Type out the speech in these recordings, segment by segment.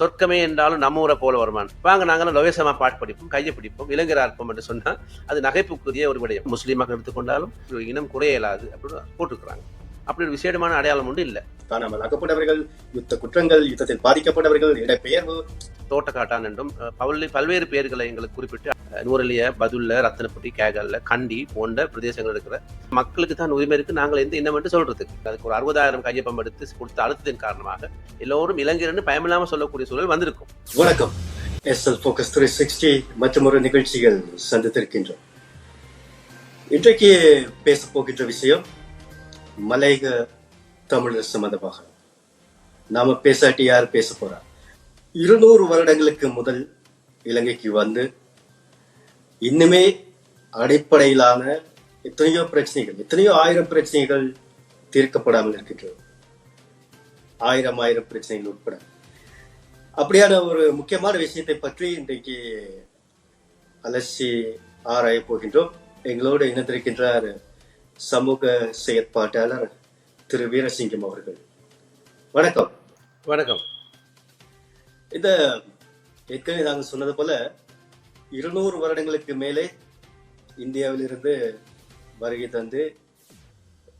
சொர்க்கமே என்றாலும் நம்ம ஊரை போல வருமான். வாங்க நாங்களும் லோவேசமா பாட்டு படிப்போம் கையை பிடிப்போம் இளைஞராக இருப்போம் என்று சொன்னால் அது நகைப்புக்குரிய ஒரு விடயம். முஸ்லீமாக எடுத்துக்கொண்டாலும் ஒரு இனம் குறைய இயலாது அப்படின்னு போட்டுக்கிறாங்க. அப்படி ஒரு விசேடமான அடையாளம் ஒன்று இல்லை. காணாமல் ஆக்கப்பட்டவர்கள் யுத்த குற்றங்கள் யுத்தத்தில் பாதிக்கப்பட்டவர்கள் இடப்பெயர்வு தோட்டக்காட்டான் என்றும் பல்வே பல்வேறு பெயர்களை எங்களுக்கு குறிப்பிட்டு அஹ், நூறலிய பதுல்ல ரத்தனப்பட்டி கேகல்ல கண்டி போன்ற பிரதேசங்கள் இருக்கிற மக்களுக்கு தான் உரிமை இருக்கு. நாங்கள் எந்த இனம் என்று சொல்றதுக்கு அதுக்கு ஒரு அறுபதாயிரம் கையொப்பம் எடுத்து கொடுத்த அழுத்தத்தின் காரணமாக எல்லோரும் இளைஞர்னு பயமில்லாம சொல்லக்கூடிய சூழல் வந்திருக்கும். வணக்கம். S L focus three sixty மற்றும் ஒரு நிகழ்ச்சிகள் சந்தித்திருக்கின்றோம். இன்றைக்கு பேச போகின்ற விஷயம் மலையக தமிழர் சம்பந்தமாக. நாம பேசாட்டி யார் பேச போறா? இருநூறு வருடங்களுக்கு முதல் இலங்கைக்கு வந்து இன்னுமே அடிப்படையிலான எத்தனையோ பிரச்சனைகள் எத்தனையோ ஆயிரம் பிரச்சனைகள் தீர்க்கப்படாமல் இருக்கின்றது. ஆயிரம் ஆயிரம் பிரச்சனைகள் உட்பட. அப்படியான ஒரு முக்கியமான விஷயத்தை பற்றி இன்றைக்கு அலசி ஆராய போகின்றோம். எங்களோடு இணைந்திருக்கின்றார் சமூக செயற்பாட்டாளர் திரு வீரசிங்கம் அவர்கள். வணக்கம். வணக்கம். இந்த ஏற்கனவே நாங்கள் சொன்னது போல இருநூறு வருடங்களுக்கு மேலே இந்தியாவிலிருந்து வருகை தந்து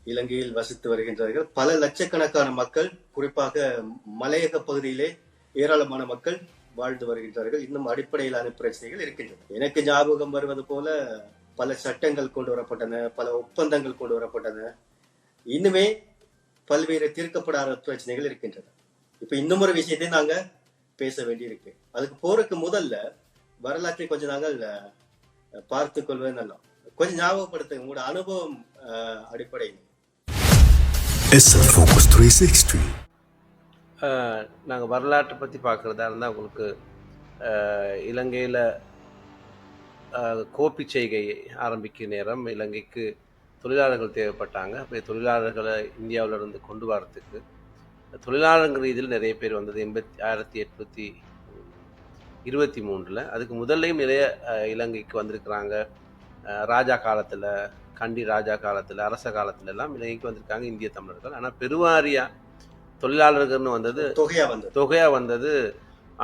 இலங்கையில் வசித்து வருகின்றார்கள். பல லட்சக்கணக்கான மக்கள் குறிப்பாக மலையக பகுதியிலே ஏராளமான மக்கள் வாழ்ந்து வருகின்றார்கள். இன்னும் அடிப்படையிலான பிரச்சனைகள் இருக்கின்றன. எனக்கு ஞாபகம் வருவது போல பல சட்டங்கள் கொண்டு வரப்பட்டன பல ஒப்பந்தங்கள் கொண்டு வரப்பட்டன. இன்னுமே பல்வேறு தீர்க்கப்படாத பிரச்சனைகள் இருக்கின்றன. இப்ப இன்னும் ஒரு விஷயத்தை நாங்க பேச வேண்டியிருக்கு. அதுக்கு போறதுக்கு முதல்ல வரலாற்றை கொஞ்சம் நாங்கள் அஹ், பார்த்துக் கொள்வது நல்லா கொஞ்சம் ஞாபகப்படுத்துங்க உங்களோட அனுபவம் அடிப்படையில். SL Focus 360. நாங்கள் வரலாற்றை பற்றி பார்க்குறதா இருந்தால் உங்களுக்கு இலங்கையில் கோப்பி செய்கை ஆரம்பிக்க நேரம் இலங்கைக்கு தொழிலாளர்கள் தேவைப்பட்டாங்க. அப்படி தொழிலாளர்களை இந்தியாவிலிருந்து கொண்டு வரத்துக்கு தொழிலாளர்கள் ரீதியில் நிறைய பேர் வந்தது. எண்பத்தி ஆயிரத்தி எட்நூற்றி இருபத்தி மூணில் அதுக்கு முதல்லையும் நிறைய இலங்கைக்கு வந்திருக்கிறாங்க. ராஜா காலத்தில் கண்டி ராஜா காலத்தில் அரச காலத்துல எல்லாம் இலங்கைக்கு வந்திருக்காங்க இந்திய தமிழர்கள். ஆனால் பெருவாரியா தொழிலாளர்கள்னு வந்தது தொகையா வந்தது. தொகையாக வந்தது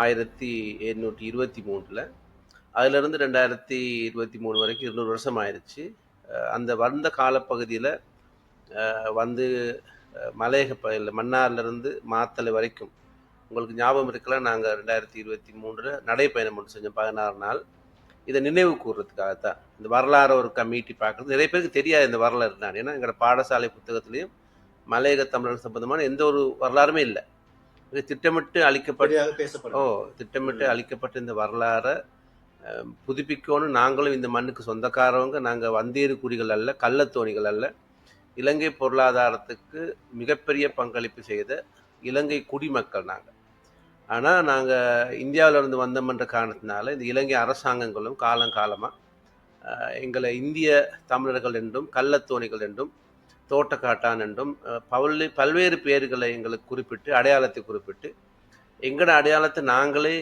ஆயிரத்தி எண்ணூற்றி இருபத்தி மூணில் அதிலிருந்து ரெண்டாயிரத்தி இருபத்தி மூணு வரைக்கும் இருநூறு வருஷம் ஆயிடுச்சு அந்த வந்த காலப்பகுதியில் வந்து மலையக பகுதியில் மன்னார்லேருந்து மாத்தளை வரைக்கும். உங்களுக்கு ஞாபகம் இருக்கலாம் நாங்கள் ரெண்டாயிரத்தி இருபத்தி மூணில் நடைப்பயணம் ஒன்று செஞ்சோம் பதினாறு நாள். இதை நினைவு கூறுறதுக்காகத்தான் இந்த வரலாறு ஒரு கமிட்டி பார்க்குறது நிறைய பேருக்கு தெரியாது இந்த வரலாறு நான் ஏன்னா எங்களோட பாடசாலை புத்தகத்துலேயும் மலையக தமிழர் சம்பந்தமான எந்த ஒரு வரலாறுமே இல்லை. இது திட்டமிட்டு அளிக்கப்பட்ட ஓ திட்டமிட்டு அளிக்கப்பட்ட இந்த வரலாறை புதுப்பிக்கணும் நாங்களும் இந்த மண்ணுக்கு சொந்தக்காரவங்க நாங்கள் வந்தீர் குறிகள் அல்ல கள்ளத்தோணிகள் அல்ல. இலங்கை பொருளாதாரத்துக்கு மிகப்பெரிய பங்களிப்பு செய்த இலங்கை குடிமக்கள் நாங்கள் ஆனால் நாங்கள் இந்தியாவிலிருந்து வந்தோம்ன்ற காரணத்தினால இந்த இலங்கை அரசாங்கங்களும் காலங்காலமாக எங்களை இந்திய தமிழர்கள் என்றும் கள்ளத்தோணிகள் என்றும் தோட்டக்காட்டான் என்றும் பல்வே பல்வேறு பேர்களை எங்களுக்கு குறிப்பிட்டு அடையாளத்தை குறிப்பிட்டு எங்களோட அடையாளத்தை நாங்களே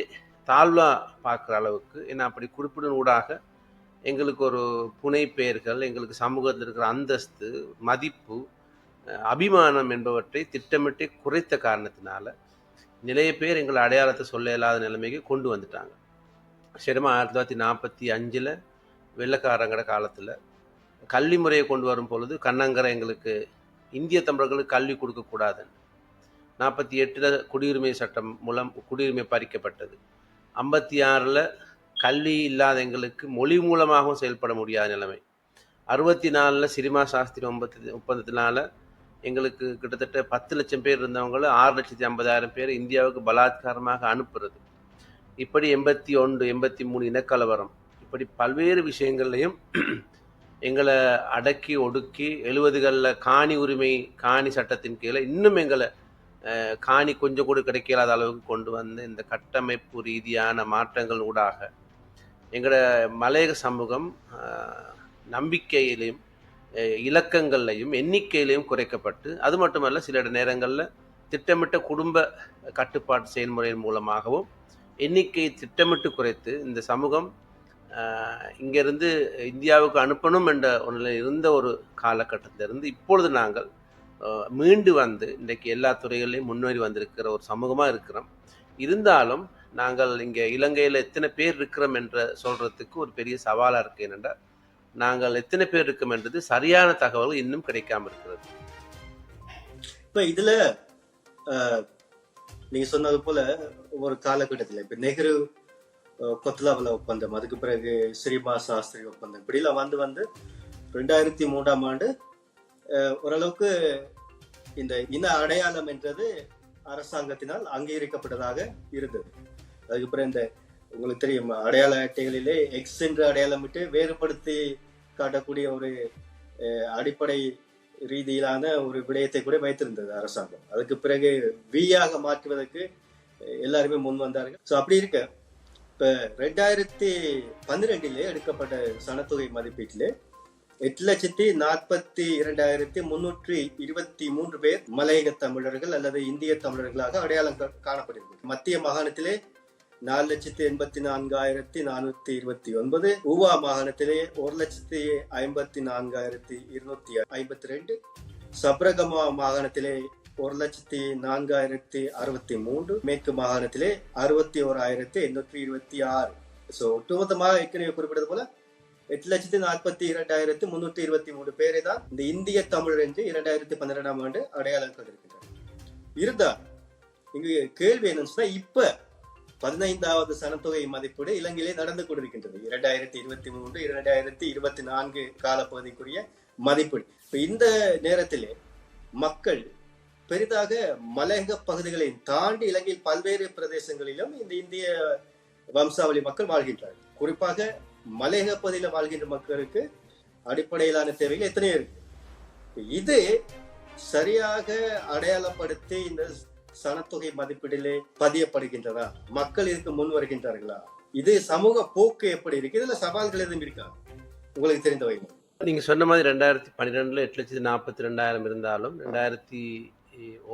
தாழ்வா பார்க்குற அளவுக்கு ஏன்னா அப்படி குறிப்பிடும் ஊடாக எங்களுக்கு ஒரு புனை பெயர்கள் எங்களுக்கு சமூகத்தில் இருக்கிற அந்தஸ்து மதிப்பு அபிமானம் என்பவற்றை திட்டமிட்டே குறைத்த காரணத்தினால நிறைய பேர் எங்களை அடையாளத்தை சொல்ல இயலாத நிலைமைக்கு கொண்டு வந்துட்டாங்க. சரிமா ஆயிரத்தி தொள்ளாயிரத்தி நாற்பத்தி அஞ்சில் வெள்ளக்காரங்கட காலத்தில் கல்வி முறையை கொண்டு வரும் பொழுது கண்ணங்கரை எங்களுக்கு இந்திய தமிழர்களுக்கு கல்வி கொடுக்கக்கூடாதுன்னு. நாற்பத்தி எட்டில் குடியுரிமை சட்டம் மூலம் குடியுரிமை பறிக்கப்பட்டது. ஐம்பத்தி ஆறில் கல்வி இல்லாத எங்களுக்கு மொழி மூலமாகவும் செயல்பட முடியாத நிலைமை. அறுபத்தி நாலில் சினிமா சாஸ்திரி ஒன்பத்தி ஒப்பந்தத்தினால எங்களுக்கு கிட்டத்தட்ட பத்து லட்சம் பேர் இருந்தவங்கள ஆறு லட்சத்தி ஐம்பதாயிரம் பேர் இந்தியாவுக்கு பலாத்காரமாக அனுப்புறது. இப்படி எண்பத்தி ஒன்று எண்பத்தி மூணு இனக்கலவரம். இப்படி பல்வேறு விஷயங்கள்லையும் எங்களை அடக்கி ஒடுக்கி எழுபதுகளில் காணி உரிமை காணி சட்டத்தின் கீழே இன்னும் எங்களை காணி கொஞ்சம் கூட கிடைக்காத அளவுக்கு கொண்டு வந்து இந்த கட்டமைப்பு ரீதியான மாற்றங்கள் ஊடாக எங்களோட மலையக சமூகம் நம்பிக்கையிலையும் இலக்கங்கள்லையும் எண்ணிக்கையிலையும் குறைக்கப்பட்டு அது மட்டுமல்ல சில நேரங்களில் திட்டமிட்ட குடும்ப கட்டுப்பாட்டு செயல்முறையின் மூலமாகவும் எண்ணிக்கையை திட்டமிட்டு குறைத்து இந்த சமூகம் இங்கேருந்து இந்தியாவுக்கு அனுப்பணும் என்ற ஒன்றில் இருந்த ஒரு காலகட்டத்திலிருந்து இப்பொழுது நாங்கள் மீண்டு வந்து இன்றைக்கு எல்லா துறைகளிலையும் முன்னேறி வந்திருக்கிற ஒரு சமூகமாக இருக்கிறோம். இருந்தாலும் நாங்கள் இங்கே இலங்கையில் எத்தனை பேர் இருக்கிறோம் என்ற சொல்கிறதுக்கு ஒரு பெரிய சவாலாக இருக்கு என்னென்றால் நாங்கள் எத்தனை பேர் இருக்கோம் என்றது சரியான தகவல் இன்னும் கிடைக்காம இருக்கிறது. இப்போ இதில் நீங்கள் சொன்னது போல ஒரு காலகட்டத்தில் இப்போ நெஹ்ரு கொத்லாவில் ஒப்பந்தம் அதுக்கு பிறகு ஸ்ரீமா சாஸ்திரி ஒப்பந்தம் இப்படிலாம் வந்து வந்து ரெண்டாயிரத்தி மூன்றாம் ஆண்டு ஓரளவுக்கு இந்த இன அடையாளம் என்றது அரசாங்கத்தினால் அங்கீகரிக்கப்பட்டதாக இருந்தது. அதுக்கு பிறகு இந்த உங்களுக்கு தெரியும் அடையாள அட்டைகளிலே எக்ஸ் என்று அடையாளமிட்டு வேறுபடுத்தி காட்டக்கூடிய ஒரு அடிப்படை ரீதியிலான ஒரு விடயத்தை கூட வைத்திருந்தது அரசாங்கம். அதுக்கு பிறகு வியாக மாற்றுவதற்கு எல்லாருமே முன் வந்தார்கள். ஸோ அப்படி இருக்க இப்ப ரெண்டாயிரத்தி பன்னிரெண்டிலே எடுக்கப்பட்ட சனத்தொகை மதிப்பீட்டிலே எட்டு லட்சத்தி நாற்பத்தி இரண்டாயிரத்தி முன்னூற்றி இருபத்தி மூன்று பேர் மலையக தமிழர்கள் அல்லது இந்திய தமிழர்களாக அடையாளம் காணப்படுகிறது. மத்திய மாகாணத்திலே நாலு லட்சத்தி எண்பத்தி நான்காயிரத்தி நானூத்தி இருபத்தி ஒன்பது ஊவா மாகாணத்திலே ஒரு லட்சத்தி ஐம்பத்தி நான்காயிரத்தி இருநூத்தி ஐம்பத்தி ரெண்டு சப்ரகமா மாகாணத்திலே ஒரு லட்சத்தி நான்காயிரத்தி அறுபத்தி மூன்று மேற்கு மாகாணத்திலே அறுபத்தி ஓராயிரத்தி எண்ணூற்றி இருபத்தி ஆறு. ஸோ ஒட்டுமொத்தமாக ஏற்கனவே குறிப்பிட்டது போல எட்டு லட்சத்தி நாற்பத்தி இரண்டாயிரத்தி முன்னூத்தி இருபத்தி மூணு பேரை தான் இந்த இந்திய தமிழர் என்று இரண்டாயிரத்தி பன்னிரெண்டாம் ஆண்டு அடையாளம் கண்டிருக்கின்றனர் இருந்தா இங்கு கேள்வி என்னன்னு சொன்னா இப்ப பதினைந்தாவது சனத்தொகை மதிப்பீடு இலங்கையிலே நடந்து கொண்டிருக்கின்றது. இரண்டாயிரத்தி இருபத்தி மூன்று இரண்டாயிரத்தி இருபத்தி நான்கு காலப்பகுதிக்குரிய மதிப்பீடு. இப்ப இந்த நேரத்திலே மக்கள் பெரிதாக மலையக பகுதிகளை தாண்டி இலங்கையில் பல்வேறு பிரதேசங்களிலும் இந்த இந்திய வம்சாவளி மக்கள் வாழ்கின்றார்கள். குறிப்பாக மலையக பகுதியில் வாழ்கின்ற மக்களுக்கு அடிப்படையிலான தேவைகள் எத்தனையோ இருக்கு. இது சரியாக அடையாளப்படுத்தி இந்த சனத்தொகை மதிப்பீடிலே பதியப்படுகின்றதா? மக்கள் இதுக்கு முன் வருகின்றார்களா? இது சமூக போக்கு எப்படி இருக்கு? இதுல சவால்கள் எதுவும் இருக்கா? உங்களுக்கு தெரிந்த வகையில் நீங்க சொன்ன மாதிரி ரெண்டாயிரத்தி பன்னிரெண்டுல எட்டு லட்சத்தி நாற்பத்தி ரெண்டாயிரம் இருந்தாலும் ரெண்டாயிரத்தி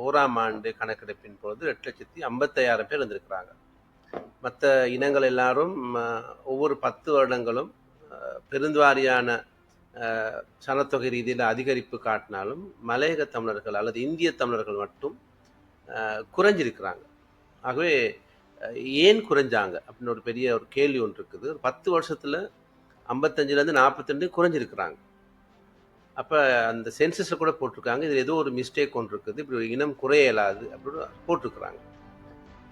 ஓராம் ஆண்டு கணக்கெடுப்பின் பொழுது எட்டு லட்சத்தி ஐம்பத்தையாயிரம் பேர் இருந்திருக்கிறாங்க. மற்ற இனங்கள் எல்லாரும் ஒவ்வொரு பத்து வருடங்களும் பெருந்துவாரியான சனத்தொகை ரீதியில் அதிகரிப்பு காட்டினாலும் மலையக தமிழர்கள் அல்லது இந்திய தமிழர்கள் மட்டும் குறைஞ்சிருக்கிறாங்க. ஆகவே ஏன் குறைஞ்சாங்க? அப்படின்னு ஒரு பெரிய ஒரு கேள்வி ஒன்று இருக்குது. ஒரு பத்து வருஷத்தில் ஐம்பத்தஞ்சிலேருந்து நாற்பத்தெண்டு குறைஞ்சிருக்கிறாங்க. அப்போ அந்த சென்சஸில் கூட போட்டிருக்காங்க. இதில் ஏதோ ஒரு மிஸ்டேக் ஒன்று இருக்குது. இப்படி ஒரு இனம் குறையலாது அப்படின்னு போட்டிருக்கிறாங்க.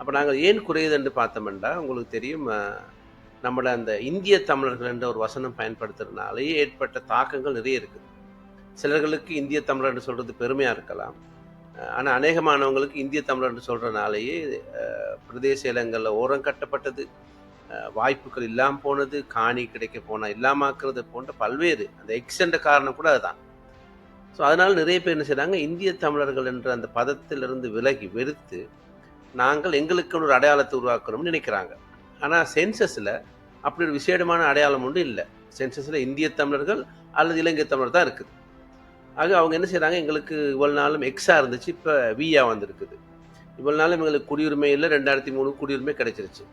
அப்போ நாங்கள் ஏன் குறையுதுன்னு பார்த்தோம்னா உங்களுக்கு தெரியும் நம்மளை அந்த இந்திய தமிழர்கள் என்ற ஒரு வசனம் பயன்படுத்துறதுனாலேயே ஏற்பட்ட தாக்கங்கள் நிறைய இருக்குது. சிலர்களுக்கு இந்திய தமிழர்னு சொல்கிறது பெருமையாக இருக்கலாம். ஆனால் அநேகமானவங்களுக்கு இந்திய தமிழர்னு சொல்கிறனாலேயே பிரதேச இடங்களில் ஓரம் கட்டப்பட்டது. வாய்ப்புகள் இல்லாமல் போனது காணி கிடைக்க போனால் இல்லாமாக்குறது போன்ற பல்வேறு அந்த எக்ஸென்ற காரணம் கூட அதுதான். ஸோ அதனால் நிறைய பேர் என்ன செய்கிறாங்க இந்திய தமிழர்கள் என்ற அந்த பதத்திலிருந்து விலகி வெறுத்து நாங்கள் எங்களுக்குன்னு ஒரு அடையாளத்தை உருவாக்கணும்னு நினைக்கிறாங்க. ஆனால் சென்சஸில் அப்படி ஒரு விசேடமான அடையாளம் ஒன்றும் இல்லை. சென்சஸில் இந்திய தமிழர்கள் அல்லது இலங்கை தமிழர் தான் இருக்குது. ஆக அவங்க என்ன செய்கிறாங்க எங்களுக்கு இவ்வளோ நாளும் எக்ஸா இருந்துச்சு இப்போ வியா வந்திருக்குது. இவ்வளோ நாளும் எங்களுக்கு குடியுரிமை இல்லை ரெண்டாயிரத்தி மூணு குடியுரிமை கிடைச்சிருச்சு.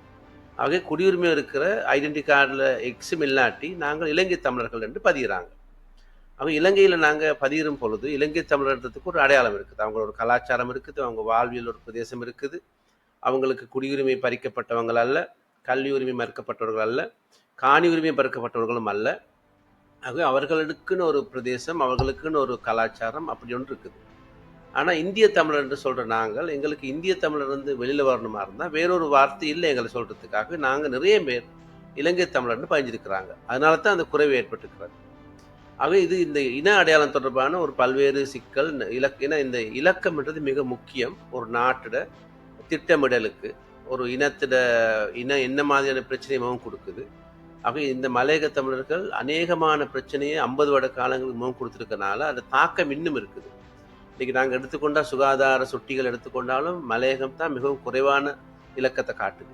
ஆக குடியுரிமை இருக்கிற ஐடென்டி கார்டில் எக்ஸும் இல்லாட்டி நாங்கள் இலங்கை தமிழர்கள் என்று பதிகிறாங்க அவங்க இலங்கையில் நாங்கள் பதியிடும் பொழுது இலங்கை தமிழகத்துக்கு ஒரு அடையாளம் இருக்குது. அவங்களோட கலாச்சாரம் இருக்குது அவங்க வாழ்வியல் ஒரு பிரதேசம் இருக்குது. அவங்களுக்கு குடியுரிமை பறிக்கப்பட்டவங்கள் அல்ல கல்வி உரிமை மறுக்கப்பட்டவர்கள் அல்ல காணி உரிமை மறுக்கப்பட்டவர்களும் அல்ல. ஆகவே அவர்களுக்குன்னு ஒரு பிரதேசம் அவர்களுக்குன்னு ஒரு கலாச்சாரம் அப்படி ஒன்று இருக்குது. ஆனால் இந்திய தமிழர் என்று சொல்கிற நாங்கள் எங்களுக்கு இந்திய தமிழர் வந்து வெளியில் வரணுமா இருந்தால் வேறொரு வார்த்தை இல்லை எங்களை சொல்கிறதுக்காக நாங்கள் நிறைய பேர் இலங்கை தமிழர்னு பயஞ்சிருக்கிறாங்க அதனால தான் அந்த குறைவு ஏற்பட்டுக்கிறது ஆகவே இது இந்த இன அடையாளம் தொடர்பான ஒரு பல்வேறு சிக்கல் இலக் ஏன்னா இந்த இலக்கம்ன்றது மிக முக்கியம். ஒரு நாட்டோட திட்டமிடலுக்கு ஒரு இனத்திட இன என்ன மாதிரியான பிரச்சனையை கொடுக்குது. ஆகவே இந்த மலையக தமிழர்கள் அநேகமான பிரச்சனையை ஐம்பது வருட காலங்களுக்கு முகம் கொடுத்துருக்கனால அந்த தாக்கம் இன்னும் இருக்குது. இன்னைக்கு நாங்கள் எடுத்துக்கொண்டால் சுகாதார சுட்டிகள் எடுத்துக்கொண்டாலும் மலையகம் தான் மிகவும் குறைவான இலக்கத்தை காட்டுது.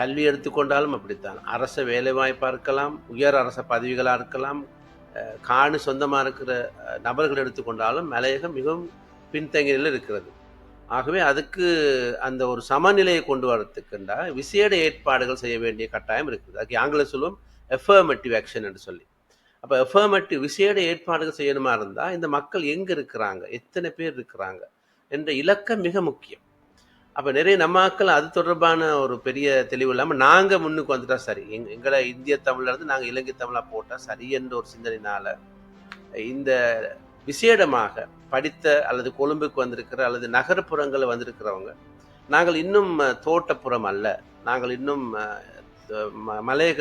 கல்வி எடுத்துக்கொண்டாலும் அப்படித்தான். அரச வேலைவாய்ப்பாக இருக்கலாம் உயர் அரச பதவிகளாக இருக்கலாம் காணு சொந்தமாக இருக்கிற நபர்கள் எடுத்துக்கொண்டாலும் மலையகம் மிகவும் பின்தங்கியில் இருக்கிறது. ஆகவே அதுக்கு அந்த ஒரு சமநிலையை கொண்டு வரத்துக்குண்டா விசேட ஏற்பாடுகள் செய்ய வேண்டிய கட்டாயம் இருக்குது. அதுக்கு ஆங்கிலம் சொல்லுவோம் எஃபர்மேட்டிவ் ஆக்ஷன் என்று சொல்லி. அப்போ எஃபர்மேட்டிவ் விசேட ஏற்பாடுகள் செய்யணுமா இருந்தால் இந்த மக்கள் எங்கே இருக்கிறாங்க? எத்தனை பேர் இருக்கிறாங்க? என்ற இலக்கம் மிக முக்கியம். அப்போ நிறைய நம்ம ஆட்கள் அது தொடர்பான ஒரு பெரிய தெளிவு இல்லாமல் நாங்கள் முன்னுக்கு வந்துட்டா சரி. எங் எங்களை இந்திய தமிழ்லேருந்து நாங்கள் இலங்கை தமிழாக போட்டால் சரி என்ற ஒரு சிந்தனையினால் இந்த விசேடமாக படித்த அல்லது கொழும்புக்கு வந்திருக்கிற அல்லது நகர்ப்புறங்களில் வந்திருக்கிறவங்க நாங்கள் இன்னும் தோட்டப்புறம் அல்ல. நாங்கள் இன்னும் ம- மலையக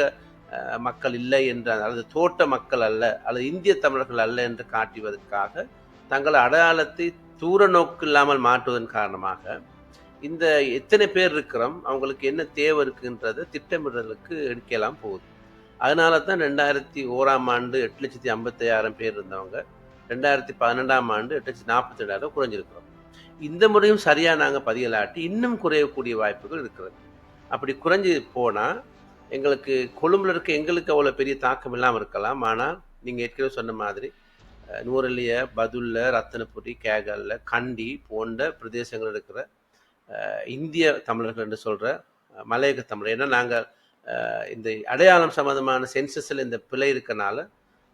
மக்கள் இல்லை என்ற அல்லது தோட்ட மக்கள் அல்ல அல்லது இந்திய தமிழர்கள் அல்ல என்று காட்டுவதற்காக தங்கள் அடையாளத்தை தூர நோக்கு இல்லாமல் மாற்றுவதன் காரணமாக இந்த எத்தனை பேர் இருக்கிறோம் அவங்களுக்கு என்ன தேவை இருக்குன்றதை திட்டமிடுறதுக்கு எடுக்கலாம் போகுது. அதனால தான் ரெண்டாயிரத்தி ஓராம் ஆண்டு எட்டு லட்சத்தி ஐம்பத்தையாயிரம் பேர் இருந்தவங்க ரெண்டாயிரத்தி பன்னெண்டாம் ஆண்டு எட்டு லட்சத்தி நாற்பத்தி ரெண்டாயிரம் குறைஞ்சிருக்கிறோம். இந்த முறையும் சரியாக நாங்கள் பதியலாட்டி இன்னும் குறையக்கூடிய வாய்ப்புகள் இருக்கிறது. அப்படி குறைஞ்சி போனால் எங்களுக்கு கொழும்புல இருக்க எங்களுக்கு அவ்வளோ பெரிய தாக்கம் இல்லாமல் இருக்கலாம். ஆனால் நீங்கள் ஏற்கனவே சொன்ன மாதிரி அஹ், பதுல்ல ரத்தனபுரி கேகல்ல கண்டி போன்ற பிரதேசங்கள் இருக்கிற இந்திய தமிழர்கள் என்று சொல்கிற மலையக தமிழர். ஏன்னா நாங்கள் இந்த அடையாளம் சம்பந்தமான சென்சஸில் இந்த பிழை இருக்கனால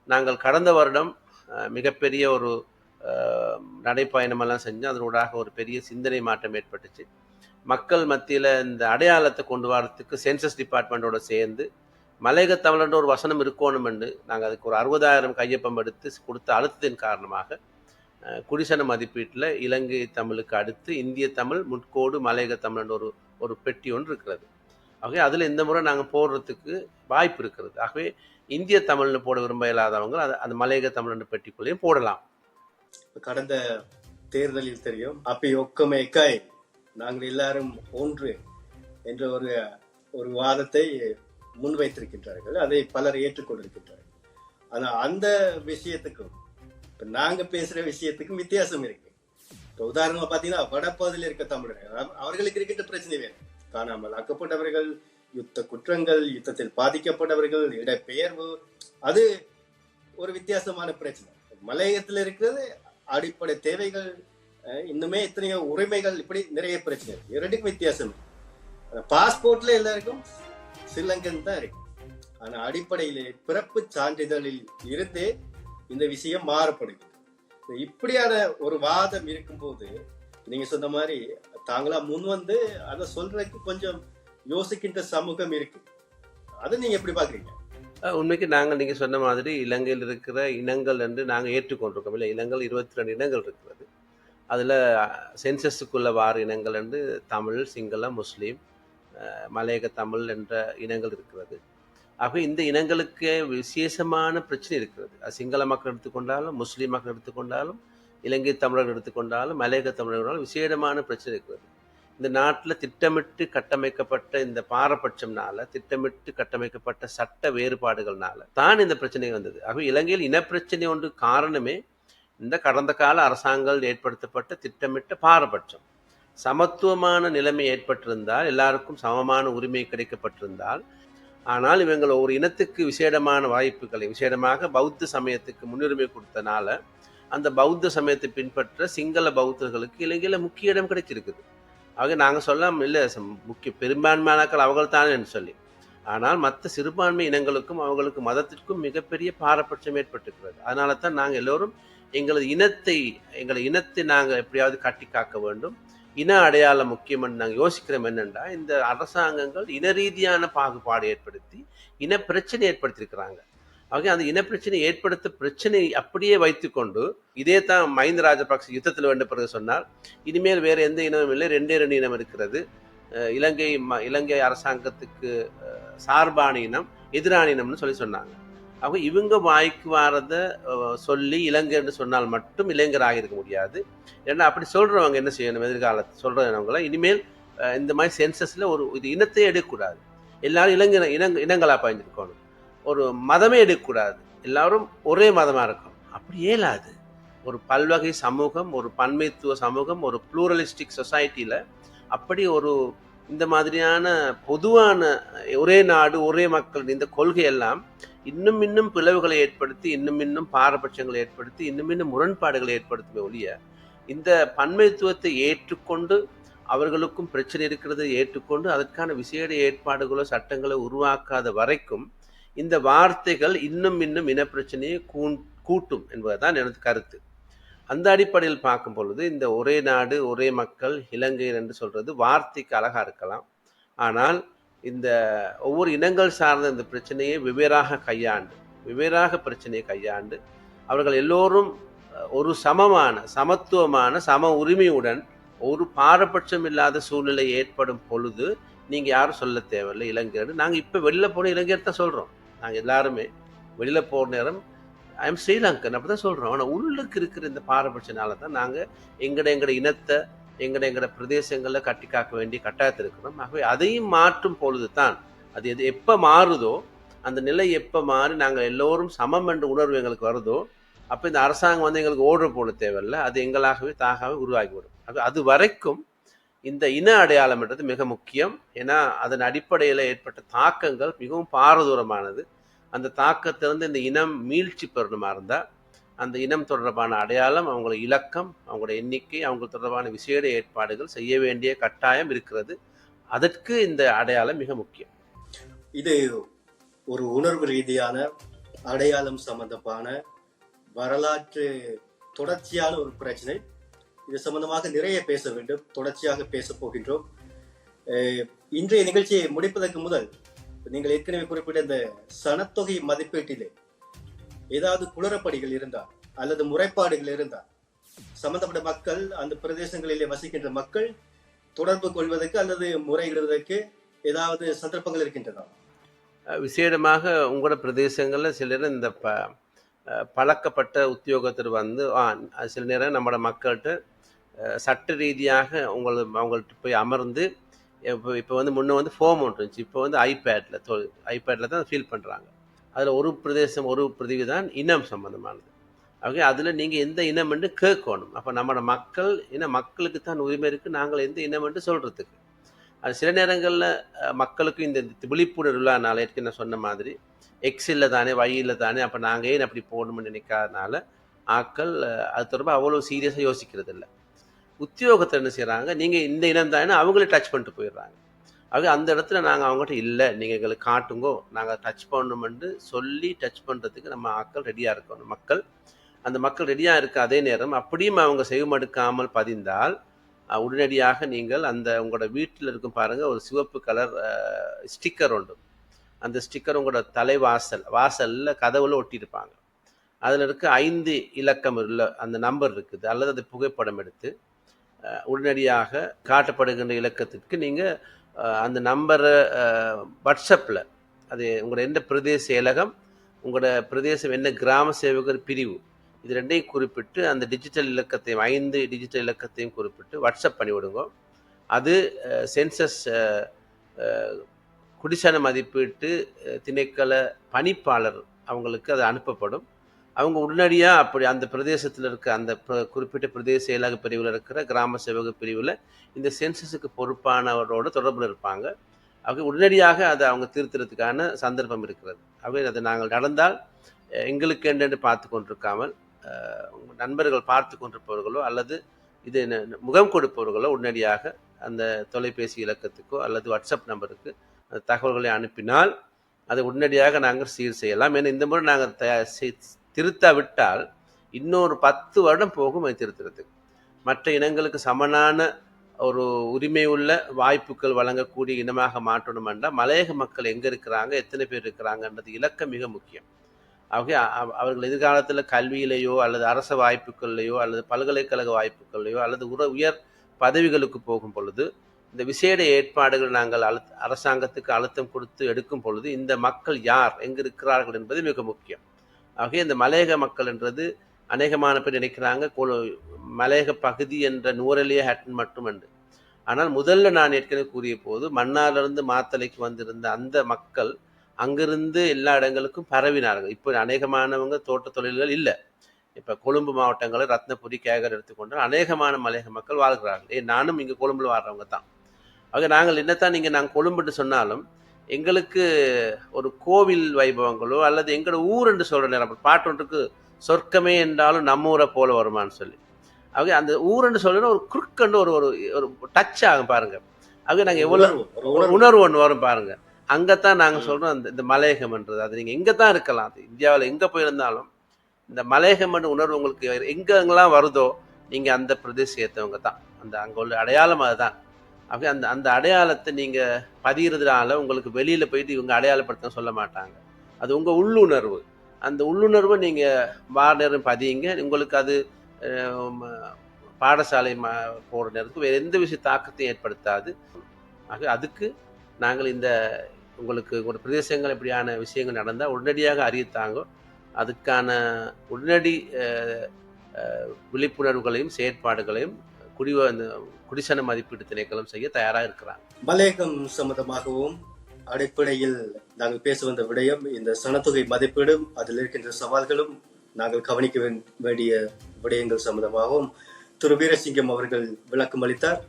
நாங்கள் கடந்த வருடம் மிகப்பெரிய ஒரு நடைப்பயணமெல்லாம் செஞ்சு அதனூடாக ஒரு பெரிய சிந்தனை மாற்றம் ஏற்பட்டுச்சு. மக்கள் மத்தியில் இந்த அடையாளத்தை கொண்டு வரத்துக்கு சென்சஸ் டிபார்ட்மெண்ட்டோட சேர்ந்து மலையக தமிழன்ற ஒரு வசனம் இருக்கணுமென்று நாங்கள் அதுக்கு ஒரு அறுபதாயிரம் கையொப்பம் எடுத்து கொடுத்த அழுத்தத்தின் காரணமாக குடிசன மதிப்பீட்டில் இலங்கை தமிழுக்கு அடுத்து இந்திய தமிழ் முட்கோடு மலையக தமிழ்னு ஒரு ஒரு பெட்டி ஒன்று இருக்கிறது. ஆகவே அதில் இந்த முறை நாங்கள் போடுறதுக்கு வாய்ப்பு இருக்கிறது. ஆகவே இந்திய தமிழ்னு போட விரும்ப இல்லாதவங்க அதை அந்த மலையக தமிழ்னு பெட்டிக்குள்ளேயும் போடலாம். கடந்த தேர்தலில் தெரியும் அப்பி ஒக்கமே கை நாங்கள் எல்லாரும் ஒன்று என்ற ஒரு ஒரு வாதத்தை முன்வைத்திருக்கின்றார்கள். அதை பலர் ஏற்றுக்கொண்டிருக்கின்றார்கள். ஆனால் அந்த விஷயத்துக்கும் இப்போ நாங்கள் பேசுகிற விஷயத்துக்கும் வித்தியாசம் இருக்கு. இப்போ உதாரணமாக பார்த்தீங்கன்னா வடப்பகுதியில் இருக்க தமிழர்கள் அவர்களுக்கு இருக்கின்ற பிரச்சனை வேறு. காணாமல் ஆக்கப்பட்டவர்கள் யுத்த குற்றங்கள் யுத்தத்தில் பாதிக்கப்பட்டவர்கள் இடப்பெயர்வு அது ஒரு வித்தியாசமான பிரச்சனை. மலையகத்தில் இருக்கிறது அடிப்படை தேவைகள் இன்னுமே இத்தனையோ உரிமைகள் இப்படி நிறைய பிரச்சனை இருக்கு. இரண்டுக்கும் வித்தியாசம் பாஸ்போர்ட்ல எல்லாருக்கும் ஸ்ரீலங்கன் தான் இருக்கு. ஆனா அடிப்படையிலே பிறப்பு சான்றிதழில் இருந்தே இந்த விஷயம் மாறப்படுகிறது இப்படியான ஒரு வாதம் இருக்கும்போது நீங்க சொன்ன மாதிரி தாங்களா முன் வந்து அதை சொல்றதுக்கு கொஞ்சம் யோசிக்கின்ற சமூகம் இருக்கு. அதை நீங்க எப்படி பாக்குறீங்க உண்மைக்கு நாங்கள் நீங்கள் சொன்ன மாதிரி இலங்கையில் இருக்கிற இனங்கள் என்று நாங்கள் ஏற்றுக்கொண்டிருக்கோம். இல்லை இனங்கள் இருபத்தி ரெண்டு இனங்கள் இருக்கிறது. அதில் சென்சஸுக்குள்ள வார இனங்கள் என்று தமிழ் சிங்களம் முஸ்லீம் மலையக தமிழ் என்ற இனங்கள் இருக்கிறது. ஆக இந்த இனங்களுக்கு விசேஷமான பிரச்சனை இருக்கிறது. அது சிங்கள மக்கள் எடுத்துக்கொண்டாலும் முஸ்லீம் மக்கள் எடுத்துக்கொண்டாலும் இலங்கை தமிழர்கள் எடுத்துக்கொண்டாலும் மலையக தமிழர்களாலும் விசேடமான பிரச்சனை இருக்கிறது. இந்த நாட்டில் திட்டமிட்டு கட்டமைக்கப்பட்ட இந்த பாரபட்சம்னால திட்டமிட்டு கட்டமைக்கப்பட்ட சட்ட வேறுபாடுகள்னால தான் இந்த பிரச்சனை வந்தது. ஆக இலங்கையில் இனப்பிரச்சனை ஒன்று காரணமே இந்த கடந்த கால அரசாங்கங்கள் ஏற்படுத்தப்பட்ட திட்டமிட்ட பாரபட்சம். சமத்துவமான நிலைமை ஏற்பட்டிருந்தால் எல்லாருக்கும் சமமான உரிமை கிடைக்கப்பட்டிருந்தால் ஆனால் இவங்கள் ஒரு இனத்துக்கு விசேடமான வாய்ப்புகளை விசேடமாக பௌத்த சமயத்துக்கு முன்னுரிமை கொடுத்தனால அந்த பௌத்த சமயத்தை பின்பற்ற சிங்கள பௌத்தர்களுக்கு இலங்கையில் முக்கிய இடம் கிடைச்சிருக்குது. ஆக நாங்கள் சொல்லலாம் இல்லை முக்கிய பெரும்பான்மையானாக்கள் அவர்கள் தானே சொல்லி. ஆனால் மற்ற சிறுபான்மை இனங்களுக்கும் அவங்களுக்கு மதத்திற்கும் மிகப்பெரிய பாரபட்சம் ஏற்பட்டிருக்கிறது. அதனால தான் நாங்கள் எல்லோரும் எங்களது இனத்தை எங்களது இனத்தை நாங்கள் எப்படியாவது கட்டி காக்க வேண்டும். இன அடையாளம் முக்கியம் என்று நாங்கள் யோசிக்கிறோம் என்னென்னா இந்த அரசாங்கங்கள் இன ரீதியான பாகுபாடு ஏற்படுத்தி இன பிரச்சனை ஏற்படுத்தியிருக்கிறாங்க. ஆக அந்த இனப்பிரச்சனை ஏற்படுத்த பிரச்சனை அப்படியே வைத்துக்கொண்டு இதே தான் மஹிந்த ராஜபக்ச யுத்தத்தில் வேண்ட பிறகு சொன்னார் இனிமேல் வேறு எந்த இனமும் இல்லை ரெண்டே ரெண்டு இனம் இருக்கிறது. இலங்கை ம இலங்கை அரசாங்கத்துக்கு சார்பான இனம் எதிரான இனம்னு சொல்லி சொன்னாங்க. அவங்க இவங்க வாய்க்கு வாரத சொல்லி இளைஞர்னு சொன்னால் மட்டும் இளைஞராக இருக்க முடியாது. ஏன்னா அப்படி சொல்கிறவங்க என்ன செய்யணும்? எதிர்காலத்தை சொல்கிறவங்கள இனிமேல் இந்த மாதிரி சென்சஸில் ஒரு இது இனத்தை எடுக்கக்கூடாது. எல்லாரும் இளைஞர் இனங் இனங்களாக பயந்துருக்கணும் ஒரு மதமே எடுக்கக்கூடாது. எல்லாரும் ஒரே மதமாக இருக்கணும். அப்படி இயலாது. ஒரு பல்வகை சமூகம் ஒரு பன்மைத்துவ சமூகம் ஒரு ப்ளூரலிஸ்டிக் சொசைட்டியில் அப்படி ஒரு இந்த மாதிரியான பொதுவான ஒரே நாடு ஒரே மக்கள் இந்த கொள்கையெல்லாம் இன்னும் இன்னும் பிளவுகளை ஏற்படுத்தி இன்னும் இன்னும் பாரபட்சங்களை ஏற்படுத்தி இன்னும் இன்னும் முரண்பாடுகளை ஏற்படுத்துமே ஒழிய இந்த பன்மைத்துவத்தை ஏற்றுக்கொண்டு அவர்களுக்கும் பிரச்சனை இருக்கிறது ஏற்றுக்கொண்டு அதற்கான விசேட ஏற்பாடுகளோ சட்டங்களோ உருவாக்காத வரைக்கும் இந்த வார்த்தைகள் இன்னும் இன்னும் இனப்பிரச்சனையை கூ கூட்டும் என்பதுதான் எனது கருத்து. அந்த அடிப்படையில் பார்க்கும் பொழுது இந்த ஒரே நாடு ஒரே மக்கள் இலங்கை என்று சொல்றது வார்த்தைக்கு அழகா இருக்கலாம். ஆனால் இந்த ஒவ்வொரு இனங்கள் சார்ந்த இந்த பிரச்சனையை வெவ்வேறாக கையாண்டு வெவ்வேறாக பிரச்சனையை கையாண்டு அவர்கள் எல்லோரும் ஒரு சமமான சமத்துவமான சம உரிமையுடன் ஒரு பாரபட்சம் இல்லாத சூழ்நிலை ஏற்படும் பொழுது நீங்க யாரும் சொல்ல தேவையில்லை இளைஞர் நாங்கள் இப்போ வெளியில் போன இளைஞர் தான் சொல்றோம். நாங்கள் எல்லாருமே வெளியில் போகிற நேரம் ஐ எம் ஸ்ரீலங்கன் அப்படி தான் சொல்கிறோம் ஆனால் உள்ளுக்கு இருக்கிற இந்த பாரபட்சனால தான் நாங்கள் எங்கட எங்கட இனத்தை எங்கட எங்கட பிரதேசங்களில் கட்டி காக்க வேண்டிய கட்டாயத்தில் இருக்கிறோம். ஆகவே அதையும் மாற்றும் பொழுது தான் அது எது எப்போ மாறுதோ அந்த நிலை எப்போ மாறி நாங்கள் எல்லோரும் சமம் என்ற உணர்வு எங்களுக்கு வருதோ அப்போ இந்த அரசாங்கம் வந்து எங்களுக்கு ஓடுற போட தேவையில்ல. அது எங்களாகவே தாகவே உருவாகிவிடும். அது அது வரைக்கும் இந்த இன அடையாளம்ன்றது மிக முக்கியம். ஏன்னா அதன் அடிப்படையில் ஏற்பட்ட தாக்கங்கள் மிகவும் பாரதூரமானது. அந்த தாக்கத்திலிருந்து இந்த இனம் மீழ்ச்சி பெறணுமா இருந்தால் அந்த இனம் தொடர்பான அடையாளம் அவங்களோட இலக்கம் அவங்களோட எண்ணிக்கை அவங்க தொடர்பான விசேட ஏற்பாடுகள் செய்ய வேண்டிய கட்டாயம் இருக்கிறது. அதற்கு இந்த அடையாளம் மிக முக்கியம். இது ஒரு உணர்வு ரீதியான அடையாளம் சம்பந்தமான வரலாற்று தொடர்ச்சியான ஒரு பிரச்சனை. இது சம்பந்தமாக நிறைய பேச வேண்டும் தொடர்ச்சியாக பேச போகின்றோம். இன்றைய நிகழ்ச்சியை முடிப்பதற்கு முதல் நீங்கள் ஏற்கனவே குறிப்பிட்ட இந்த சனத்தொகை மதிப்பீட்டிலே ஏதாவது குளறுபடிகள் இருந்தால் அல்லது முறைப்பாடுகள் இருந்தால் சம்பந்தப்பட்ட மக்கள் அந்த பிரதேசங்களிலே வசிக்கின்ற மக்கள் தொடர்பு கொள்வதற்கு அல்லது முறையிடுவதற்கு ஏதாவது சந்தர்ப்பங்கள் இருக்கின்றதா? விசேடமாக உங்களோட பிரதேசங்களில் சில நேரம் இந்த ப பழக்கப்பட்ட உத்தியோகத்தில் வந்து ஆ சில நேரம் நம்மளோட மக்கள்கிட்ட சட்ட ரீதியாக உங்களை அவங்கள்ட்ட போய் அமர்ந்து இப்போ இப்போ வந்து முன்னே வந்து ஃபோம் ஒன்று இருந்துச்சு. இப்போ வந்து ஐபேடில் தொ ஐபேடில் தான் ஃபீல் பண்ணுறாங்க அதில் ஒரு பிரதேசம் ஒரு பிரிவு தான் இனம் சம்மந்தமானது ஓகே அதில் நீங்கள் எந்த இனம் என்று கேட்கணும். அப்போ நம்மளோட மக்கள் ஏன்னா மக்களுக்கு தான் உரிமை இருக்குது நாங்கள் எந்த இனம் என்று சொல்கிறதுக்கு அது சில நேரங்களில் மக்களுக்கு இந்த விழிப்புணர்வு இல்லாதனால ஏற்கனவே நான் சொன்ன மாதிரி எக்ஸ் இல்லை தானே வழியில் தானே அப்போ நாங்கள் ஏன் அப்படி போகணும்னு நினைக்காதனால ஆக்கள் அது தொடர்பாக அவ்வளோ சீரியஸாக யோசிக்கிறது இல்லை உத்தியோகத்தை என்ன செய்கிறாங்க நீங்கள் இந்த இனம் தானே அவங்களே டச் பண்ணிட்டு போயிடுறாங்க. ஆக அந்த இடத்துல நாங்கள் அவங்ககிட்ட இல்லை. நீங்கள் எங்களுக்கு காட்டுங்கோ. நாங்கள் டச் பண்ணணுமென்று சொல்லி டச் பண்ணுறதுக்கு நம்ம ஆக்கள் ரெடியாக இருக்கணும். மக்கள் அந்த மக்கள் ரெடியாக இருக்க அதே நேரம் அப்படியும் அவங்க செவிமடுக்காமல் பதிந்தால் உடனடியாக நீங்கள் அந்த உங்களோட வீட்டில் இருக்கும் பாருங்கள் ஒரு சிவப்பு கலர் ஸ்டிக்கர் உண்டு. அந்த ஸ்டிக்கர் உங்களோட தலைவாசல் வாசலில் கதவுல ஒட்டியிருப்பாங்க. அதில் இருக்க ஐந்து இலக்கம் உள்ள அந்த நம்பர் இருக்குது. அல்லது அந்த புகைப்படம் எடுத்து உடனடியாக காட்டப்படுகின்ற இலக்கத்திற்கு நீங்கள் அந்த நம்பரை வாட்ஸ்அப்பில் அது உங்களோட எந்த பிரதேச செயலகம் உங்களோட பிரதேசம் என்ன கிராம சேவகர் பிரிவு இது ரெண்டையும் குறிப்பிட்டு அந்த டிஜிட்டல் இலக்கத்தையும் ஐந்து டிஜிட்டல் இலக்கத்தையும் குறிப்பிட்டு வாட்ஸ்அப் பண்ணிவிடுங்க அது சென்சஸ் குடிசன மதிப்பீட்டு திணைக்கள பணிப்பாளர் அவங்களுக்கு அது அனுப்பப்படும். அவங்க உடனடியாக அப்படி அந்த பிரதேசத்தில் இருக்க அந்த பிர- குறிப்பிட்ட பிரதேச செயலக பிரிவில் இருக்கிற கிராம சேவக பிரிவில் இந்த சென்சஸுக்கு பொறுப்பானவரோட தொடர்பில் இருப்பாங்க. அவங்க உடனடியாக அதை அவங்க திருத்துறதுக்கான சந்தர்ப்பம் இருக்கிறது. அவை அதை நாங்கள் நடந்தால் எங்களுக்கு என்னென்று பார்த்து கொண்டிருக்காமல் உங்கள் நண்பர்கள் பார்த்து கொண்டிருப்பவர்களோ அல்லது இது முகம் கொடுப்பவர்களோ உடனடியாக அந்த தொலைபேசி இலக்கத்துக்கோ அல்லது வாட்ஸ்அப் நம்பருக்கு அந்த தகவல்களை அனுப்பினால் அதை உடனடியாக நாங்கள் சீர் செய்யலாம். ஏன்னா இந்த முறை நாங்கள் தயார் திருத்தாவிட்டால் இன்னொரு பத்து வருடம் போகும் அதை திருத்துறதுக்கு. மற்ற இனங்களுக்கு சமனான ஒரு உரிமை உள்ள வாய்ப்புகள் வழங்கக்கூடிய இனமாக மாற்றணும் என்றால் மலையக மக்கள் எங்கே இருக்கிறாங்க எத்தனை பேர் இருக்கிறாங்கன்றது இலக்கம் மிக முக்கியம். ஆகவே அவர்கள் எதிர்காலத்தில் கல்வியிலேயோ அல்லது அரச வாய்ப்புகள்லையோ அல்லது பல்கலைக்கழக வாய்ப்புகள்லையோ அல்லது உர உயர் பதவிகளுக்கு போகும் பொழுது இந்த விசேட ஏற்பாடுகள் நாங்கள் அழு அரசாங்கத்துக்கு அழுத்தம் கொடுத்து எடுக்கும் பொழுது இந்த மக்கள் யார் எங்கு இருக்கிறார்கள் என்பது மிக முக்கியம். ஆகவே இந்த மலையக மக்கள் என்றது அநேகமான பேர் நினைக்கிறாங்க. கொலு- மலையக பகுதி என்ற நூறலிய ஹேட்டன் மட்டும் என்று ஆனால் முதல்ல நான் ஏற்கனவே கூறிய போது மன்னாரிலிருந்து மாத்தளைக்கு வந்திருந்த அந்த மக்கள் அங்கிருந்து எல்லா இடங்களுக்கும் பரவினார்கள். இப்போ அநேகமானவங்க தோட்ட தொழில்கள் இல்லை. இப்போ கொழும்பு மாவட்டங்களில் ரத்னபுரி கேகர் எடுத்துக்கொண்டால் அநேகமான மலையக மக்கள் வாழ்கிறார்கள். ஏ நானும் இங்கே கொழும்புல வாழ்றவங்க தான். ஆக நாங்கள் என்னத்தான் நீங்கள் நாங்கள் கொழும்புன்னு சொன்னாலும் எங்களுக்கு ஒரு கோவில் வைபவங்களோ அல்லது எங்களோட ஊர் என்று சொல்கிற நேரம் பாட்டு ஒன்றுக்கு சொர்க்கமே என்றாலும் நம்ம ஊரை போல வருமான்னு சொல்லி. ஆக அந்த ஊருன்னு சொல்லுற ஒரு குறுக்கண்டு ஒரு ஒரு ஒரு டச் ஆகும் பாருங்க. ஆக நாங்கள் எவ்வளோ உணர்வு, ஒன்று வரும் பாருங்க. அங்கத்தான் நாங்க ம். சொல்றோம் அந்த இந்த மலையகம்ன்றது அது நீங்க எங்க தான் இருக்கலாம். அது இந்தியாவில் எங்க போயிருந்தாலும் இந்த மலையகம் என்ற உணர்வு உங்களுக்கு எங்கெங்கெல்லாம் வருதோ நீங்கள் அந்த பிரதேசத்தவங்க தான் அந்த அங்கே உள்ள அடையாளம் அதுதான். அப்படி அந்த அந்த அடையாளத்தை நீங்கள் பதிகிறதுனால உங்களுக்கு வெளியில் போயிட்டு இவங்க அடையாளப்படுத்த சொல்ல மாட்டாங்க. அது உங்கள் உள்ளுணர்வு. அந்த உள்ளுணர்வை நீங்கள் வார நேரம் பதியுங்க. உங்களுக்கு அது ம- பாடசாலை மா போகிற நேரத்துக்கு வேறு எந்த விஷய தாக்கத்தையும் ஏற்படுத்தாது. ஆக அதுக்கு நாங்கள் இந்த உங்களுக்கு ஒரு பிரதேசங்கள் இப்படியான விஷயங்கள் நடந்தால் உடனடியாக அறிவித்தாங்க. அதுக்கான உடனடி விழிப்புணர்வுகளையும் செயற்பாடுகளையும் குடிவ குடிசன மதிப்பீட்டு திணைக்களம் செய்ய தயாராக இருக்கிறாங்க மலையகம் சம்பந்தமாகவும் அடிப்படையில் நாங்கள் பேச வந்த விடயம் இந்த சனத்தொகை மதிப்பீடும் அதில் இருக்கின்ற சவால்களும் நாங்கள் கவனிக்க வேண்டிய விடயங்கள் சம்பந்தமாகவும் திரு வீரசிங்கம் அவர்கள் விளக்கம் அளித்தார்.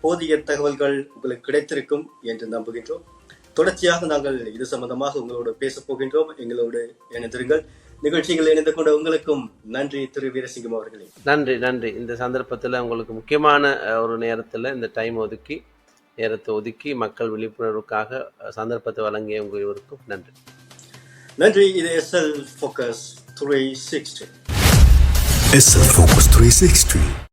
போதிய தகவல்கள் உங்களுக்கு கிடைத்திருக்கும் என்று நம்புகின்றோம். தொடர்ச்சியாக நாங்கள் இது சம்பந்தமாக உங்களோடு பேசப் போகின்றோம். எங்களோடு இணைந்திருங்கள். நிகழ்ச்சிகள் இணைந்து கொண்ட உங்களுக்கும் நன்றி திரு வீரசிங்கம் அவர்களே. நன்றி நன்றி. இந்த சந்தர்ப்பத்தில் உங்களுக்கு முக்கியமான ஒரு நேரத்தில் இந்த டைம் ஒதுக்கி நேரத்தை ஒதுக்கி மக்கள் விழிப்புணர்வுக்காக சந்தர்ப்பத்தை வழங்கிய உங்கள் இருவருக்கும் நன்றி. நன்றி. இது SL focus three sixty SL Focus 360